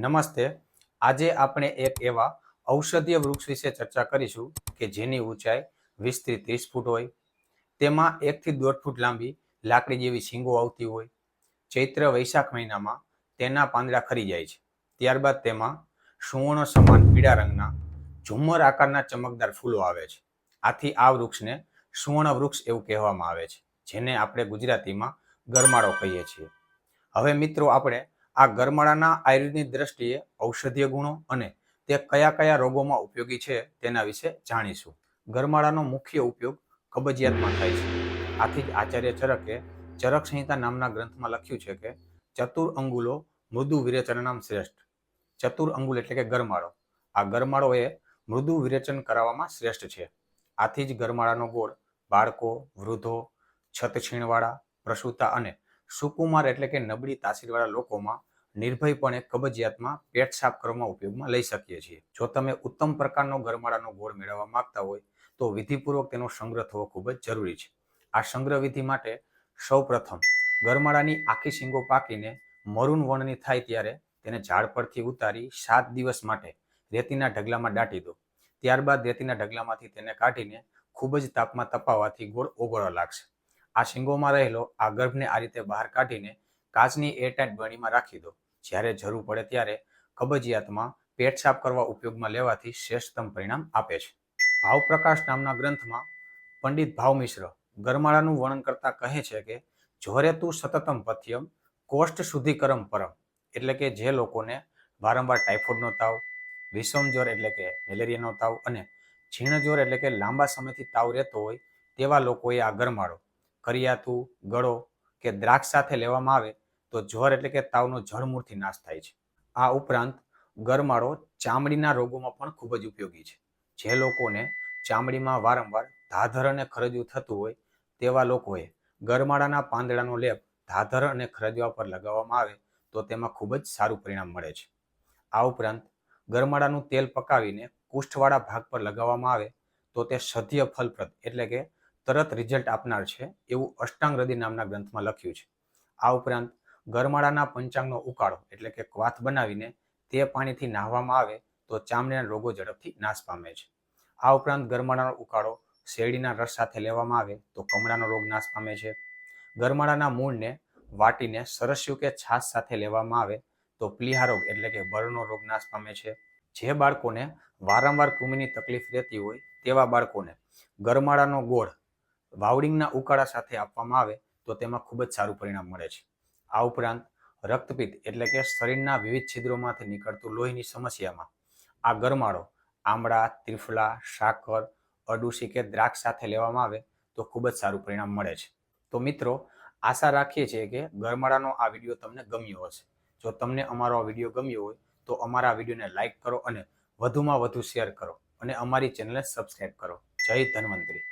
નમસ્તે. આજે આપણે એક એવા ઔષધીય વૃક્ષ વિશે ચર્ચા કરીશું કે જેની ઊંચાઈ વીસથી ત્રીસ ફૂટ હોય. તેમાં એકથી દોઢ ફૂટ લાંબી લાકડી જેવી શીંગો આવતી હોય. ચૈત્ર વૈશાખ મહિનામાં તેના પાંદડા ખરી જાય છે. ત્યારબાદ તેમાં સુવર્ણ સમાન પીળા રંગના ઝુમ્મર આકારના ચમકદાર ફૂલો આવે છે. આથી આ વૃક્ષને સુવર્ણ વૃક્ષ એવું કહેવામાં આવે છે, જેને આપણે ગુજરાતીમાં ગરમાળો કહીએ છીએ. હવે મિત્રો, આપણે આ ગરમાળાના આયુર્વેદની દ્રષ્ટિએ ઔષધીય ગુણો અને તે કયા કયા રોગોમાં ઉપયોગી છે તેના વિશે જાણીશું. ગરમાળાનો મુખ્ય ઉપયોગ કબજિયાતમાં થાય છે. આથી જ આચાર્ય ચરકે ચરક સંહિતા નામના ગ્રંથમાં લખ્યું છે કે ચતુર અંગુલો મૃદુ વિરેચનનામ શ્રેષ્ઠ. ચતુર અંગુલ એટલે કે ગરમાળો. આ ગરમાળો એ મૃદુ વિરેચન કરાવવામાં શ્રેષ્ઠ છે. આથી જ ગરમાળાનો ગોળ બાળકો, વૃદ્ધો છતછીણવાળા પ્રસૂતા અને સુકુમાર એટલે કે નબળી તાસીરવાળા લોકોમાં નિર્ભયપણે કબજિયાતમાં પેટ સાફ કરવામાં ઉપયોગમાં લઈ શકીએ છીએ. જો તમે ઉત્તમ પ્રકારનો ગરમાળાનો ગોળ મેળવવા માંગતા હોય, તો વિધિપૂર્વક તેનો સંગ્રહ થવો ખૂબ જ જરૂરી છે. આ સંગ્રહ વિધિ માટે સૌ પ્રથમ ગરમાળાની આખી શીંગો પાકીને મરૂન વર્ણની થાય ત્યારે તેને ઝાડ પરથી ઉતારી સાત દિવસ માટે રેતીના ઢગલામાં દાટી દો. ત્યારબાદ રેતીના ઢગલામાંથી તેને કાઢીને ખૂબ જ તાપમાં તપાવવાથી ગોળ ઓગળવા લાગશે. આ શીંગોમાં રહેલો આ ગર્ભને આ રીતે બહાર કાઢીને કાચની એરટાઇટ બરણીમાં રાખી દો. જ્યારે જરૂર પડે ત્યારે કબજિયાતમાં પેટ સાફ કરવા ઉપયોગમાં લેવાથી શ્રેષ્ઠતમ પરિણામ આપે છે. ભાવપ્રકાશ નામના ગ્રંથમાં પંડિત ભાવ મિશ્ર ગરમાળાનું વર્ણન કરતા કહે છે કે જોરે તું સતતમ પથ્યમ કોષ્ઠ શુદ્ધિકરમ પરમ. એટલે કે જે લોકોને વારંવાર ટાઇફોઇડનો તાવ, વિષમ જ્વર એટલે કે મેલેરિયાનો તાવ અને ઝીણ જ્વર એટલે કે લાંબા સમયથી તાવ રહેતો હોય તેવા લોકોએ આ ગરમાળો કરિયાતું, ગળો કે દ્રાક્ષ સાથે લેવામાં આવે તો જ્વર એટલે કે તાવનો જળમૂળથી નાશ થાય છે. આ ઉપરાંત ગરમાળો ચામડીના રોગોમાં પણ ખૂબ જ ઉપયોગી છે. જે લોકોને ચામડીમાં વારંવાર ધાધર અને ખરજવું થતું હોય તેવા લોકોએ ગરમાળાના પાંદડાનો લેપ ધાધર અને ખરજવા પર લગાવવામાં આવે તો તેમાં ખૂબ જ સારું પરિણામ મળે છે. આ ઉપરાંત ગરમાળાનું તેલ પકાવીને કુષ્ઠવાળા ભાગ પર લગાવવામાં આવે તો તે સધ્ય ફલપ્રદ એટલે કે તરત રિઝલ્ટ આપનાર છે એવું અષ્ટાંગ હૃદય નામના ગ્રંથમાં લખ્યું છે. આ ઉપરાંત ગરમાળાના પંચાંગનો ઉકાળો એટલે કે ક્વાથ બનાવીને તે પાણીથી નાહવામાં આવે તો ચામડીના રોગો ઝડપથી નાશ પામે છે. આ ઉપરાંત ગરમાળાનો ઉકાળો શેરડીના રસ સાથે લેવામાં આવે તો કમળાનો રોગ નાશ પામે છે. ગરમાળાના મૂળને વાટીને સરસ્યુ કે છાશ સાથે લેવામાં આવે તો પ્લીહા રોગ એટલે કે બળનો રોગ નાશ પામે છે. જે બાળકોને વારંવાર કૃમિની તકલીફ રહેતી હોય તેવા બાળકોને ગરમાળાનો ગોળ વાવડિંગના ઉકાળા સાથે આપવામાં આવે તો તેમાં ખૂબ જ સારું પરિણામ મળે છે. આ ઉપરાંત રક્તપિત્ત એટલે કે શરીરના વિવિધ છિદ્રોમાંથી નીકળતું લોહીની સમસ્યામાં આ ગરમાળો, આમળા, ત્રિફલા સાકર અડુસી કે દ્રાક્ષ સાથે લેવામાં આવે તો ખૂબ જ સારું પરિણામ મળે છે. તો મિત્રો, આશા રાખીએ છીએ કે ગરમાળાનો આ વીડિયો તમને ગમ્યો હશે. જો તમને અમારો આ વીડિયો ગમ્યો હોય તો અમારા વિડીયોને લાઇક કરો અને વધુમાં વધુ શેર કરો અને અમારી ચેનલને સબસ્ક્રાઈબ કરો. જય ધન્વંતરી.